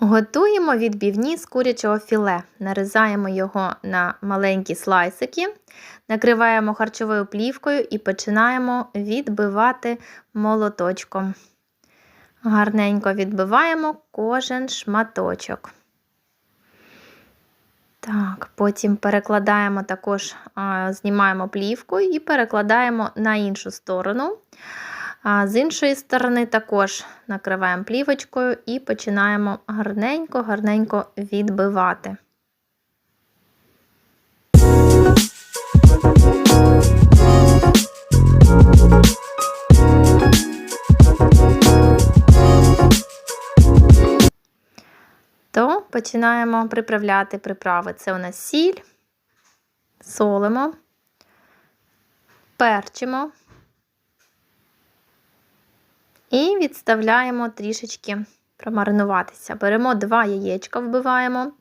Готуємо відбівні з курячого філе. Нарізаємо його на маленькі слайсики, накриваємо харчовою плівкою і починаємо відбивати молоточком. Гарненько відбиваємо кожен шматочок. Так, Потім перекладаємо також, знімаємо плівку і перекладаємо на іншу сторону. А з іншої сторони також накриваємо плівочкою і починаємо гарненько-гарненько відбивати. То починаємо приправляти приправи. Це у нас сіль, солимо, перчимо. І відставляємо трішечки промаринуватися. Беремо два яєчка, вбиваємо,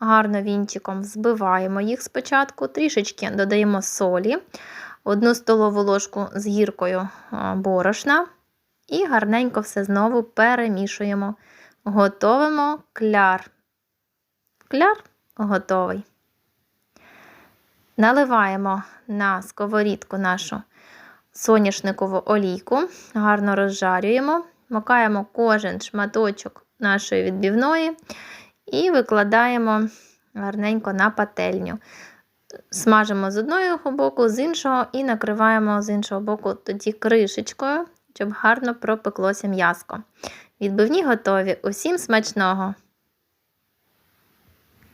гарно вінчиком взбиваємо їх спочатку, трішечки додаємо солі, одну столову ложку з гіркою борошна і гарненько все знову перемішуємо. Готовимо кляр. Кляр готовий. Наливаємо на сковорідку нашу соняшникову олійку, гарно розжарюємо, макаємо кожен шматочок нашої відбівної і викладаємо гарненько на пательню. Смажимо з одного боку, з іншого, і накриваємо з іншого боку тоді кришечкою, щоб гарно пропеклося м'яско. Відбивні готові. Усім смачного!